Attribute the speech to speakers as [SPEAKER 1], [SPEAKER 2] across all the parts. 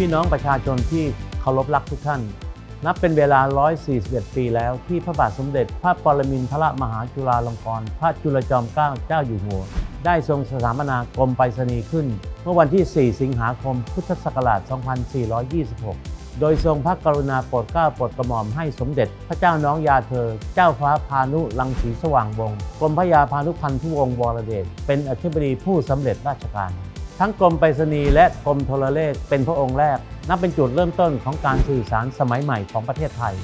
[SPEAKER 1] พี่น้องประชาชนที่เคารพรักทุกท่าน นับเป็นเวลา 141 ปีแล้วที่พระบาทสมเด็จ พระปรมินทรมหาจุฬาลงกรณ์พระจุลจอมเกล้าเจ้าอยู่หัว ได้ทรงสถาปนากรมไปรษณีย์ขึ้น เมื่อวันที่ 4 สิงหาคม พุทธศักราช 2426 โดยทรงพระกรุณาโปรดเกล้าโปรดกระหม่อมให้สมเด็จ พระเจ้าน้องยาเธอ เจ้าฟ้าพานุรังสีสว่างวงศ์กรมพระยาพานุพันธุวงศ์วรเดชเป็นอธิบดีผู้สำเร็จราชการ ทั้งกรมไปรษณีย์และกรมโทรเลขเป็นพระองค์แรก นับเป็นจุดเริ่มต้นของการสื่อสารสมัยใหม่ของประเทศไทย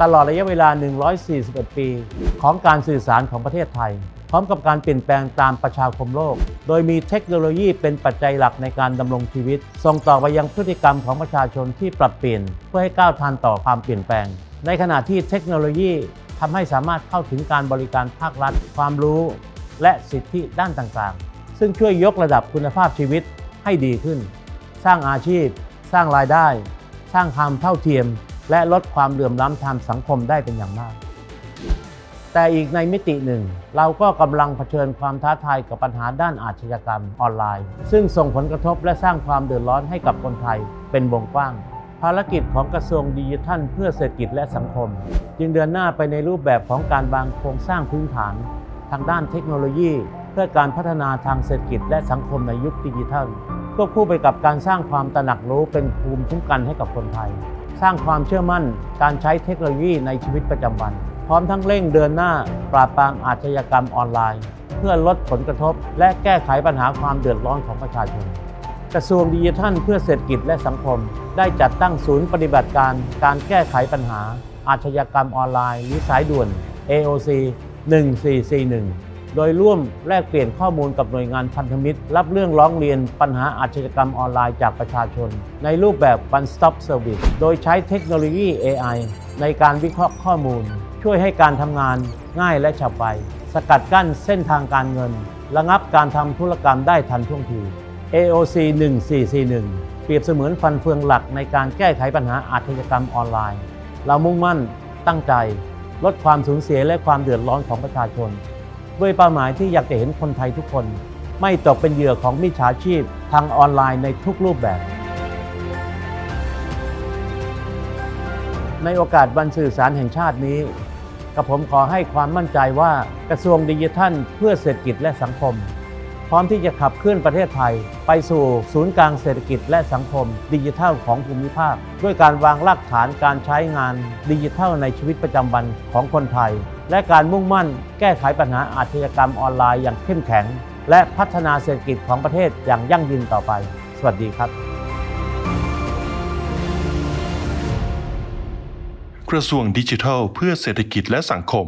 [SPEAKER 1] ตลอดระยะเวลา 141 ปี ของการสื่อสารของประเทศไทย พร้อมกับการเปลี่ยนแปลงตามประชาคมโลก โดยมีเทคโนโลยีเป็นปัจจัยหลักในการดำรงชีวิต ส่งต่อไปยังพฤติกรรมของประชาชนที่ปรับเปลี่ยน เพื่อให้ก้าวทันต่อความเปลี่ยนแปลง ในขณะที่เทคโนโลยีทำให้สามารถเข้าถึงการบริการภาครัฐ ความรู้ และสิทธิด้านต่างๆ ซึ่งช่วยยกระดับคุณภาพชีวิตให้ดีขึ้น สร้างอาชีพ สร้างรายได้ สร้างความเท่าเทียม และลดความเหลื่อมล้ำทางสังคมได้เป็นอย่างมาก แต่อีกในมิติหนึ่ง เราก็กำลังเผชิญความท้าทายกับปัญหาด้านอาชญากรรมออนไลน์ ซึ่งส่งผลกระทบและสร้างความเดือดร้อนให้กับคนไทยเป็นวงกว้างภารกิจของกระทรวงดิจิทัล เพื่อเศรษฐกิจและสังคม จึงเดินหน้าไปในรูปแบบของการวางโครงสร้างพื้นฐาน ทางด้านเทคโนโลยีเพื่อการพัฒนาทางเศรษฐกิจและสังคมในยุคดิจิทัลควบคู่ไปกับการสร้างความตระหนักรู้เป็นภูมิคุ้มกันให้กับคนไทย สร้างความเชื่อมั่นการใช้เทคโนโลยีในชีวิตประจำวัน พร้อมทั้งเร่งเดินหน้า ปราบปรามอาชญากรรมออนไลน์ เพื่อลดผลกระทบ และแก้ไขปัญหาความเดือดร้อนของประชาชนกระทรวงดิจิทัลเพื่อเศรษฐกิจและสังคม ได้จัดตั้งศูนย์ปฏิบัติการ การแก้ไขปัญหา อาชญากรรมออนไลน์หรือสายด่วน AOC 1441 โดยร่วมแลกเปลี่ยนข้อมูลกับหน่วยงานพันธมิตร รับเรื่องร้องเรียนปัญหาอาชญากรรมออนไลน์จากประชาชน ในรูปแบบ One Stop Service โดยใช้เทคโนโลยี AI ในการวิเคราะห์ข้อมูล ช่วยให้การทำงานง่ายและฉับไวสกัดกั้นเส้นทางการเงิน ระงับการทำธุรกรรมได้ทันท่วงที AOC 1441 เปรียบเสมือนฟันเฟืองหลักในการแก้ไขปัญหาอาชญากรรมออนไลน์ เรามุ่งมั่นตั้งใจ ลดความสูญเสียและความเดือดร้อนของประชาชน ด้วยเป้าหมายที่อยากจะเห็นคนไทยทุกคน ไม่ตกเป็นเหยื่อของมิจฉาชีพทางออนไลน์ในทุกรูปแบบ ในโอกาสวันสื่อสารแห่งชาตินี้กับผมขอให้ความมั่นใจว่ากระทรวงดิจิทัล เพื่อเศรษฐกิจและสังคม พร้อมที่จะขับเคลื่อนประเทศไทย ไปสู่ศูนย์กลางเศรษฐกิจและสังคม ดิจิทัลของภูมิภาค ด้วยการวางรากฐานการใช้งานดิจิทัลในชีวิตประจำวันของคนไทย และการมุ่งมั่นแก้ไขปัญหาอาชญากรรมออนไลน์อย่างเข้มแข็ง และพัฒนาเศรษฐกิจของประเทศอย่างยั่งยืนต่อไป สวัสดีครับ
[SPEAKER 2] กระทรวงดิจิทัลเพื่อเศรษฐกิจและสังคม